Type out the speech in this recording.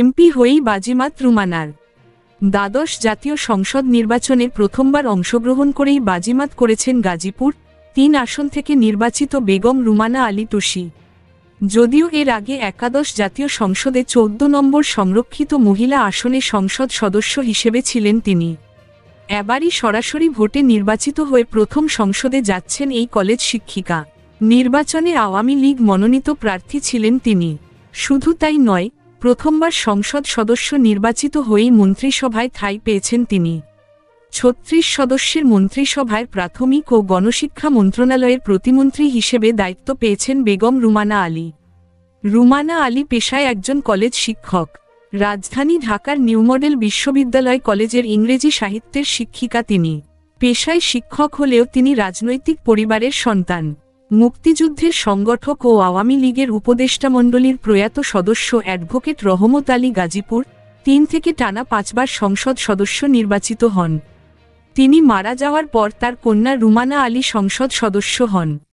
MP হয়েই বাজিমাত রুমানার। দ্বাদশ জাতীয় সংসদ নির্বাচনে প্রথমবার অংশগ্রহণ করেই বাজিমাত করেছেন গাজীপুর তিন আসন থেকে নির্বাচিত বেগম রুমানা আলী টুসি যদিও এর আগে একাদশ জাতীয় সংসদে চৌদ্দ নম্বর সংরক্ষিত মহিলা আসনে সংসদ সদস্য হিসেবে ছিলেন তিনি। এবারই সরাসরি ভোটে নির্বাচিত হয়ে প্রথম সংসদে যাচ্ছেন এই কলেজ শিক্ষিকা। নির্বাচনে আওয়ামী লীগ মনোনীত প্রার্থী ছিলেন তিনি। শুধু তাই নয় প্রথমবার সংসদ সদস্য নির্বাচিত হয়েই মন্ত্রিসভায় ঠাঁই পেয়েছেন তিনি। ছত্রিশ সদস্যের মন্ত্রিসভায় প্রাথমিক ও গণশিক্ষা মন্ত্রণালয়ের প্রতিমন্ত্রী হিসেবে দায়িত্ব পেয়েছেন বেগম রুমানা আলী। রুমানা আলী পেশায় একজন কলেজ শিক্ষক। রাজধানী ঢাকার নিউ মডেল বিশ্ববিদ্যালয় কলেজের ইংরেজি সাহিত্যের শিক্ষিকা তিনি। পেশায় শিক্ষক হলেও তিনি রাজনৈতিক পরিবারের সন্তান। মুক্তিযুদ্ধের সংগঠক ও আওয়ামী লীগের উপদেষ্টামণ্ডলীর প্রয়াত সদস্য অ্যাডভোকেট রহমত আলী গাজীপুর তিন থেকে টানা পাঁচবার সংসদ সদস্য নির্বাচিত হন। তিনি মারা যাওয়ার পর তার কন্যা রুমানা আলী সংসদ সদস্য হন।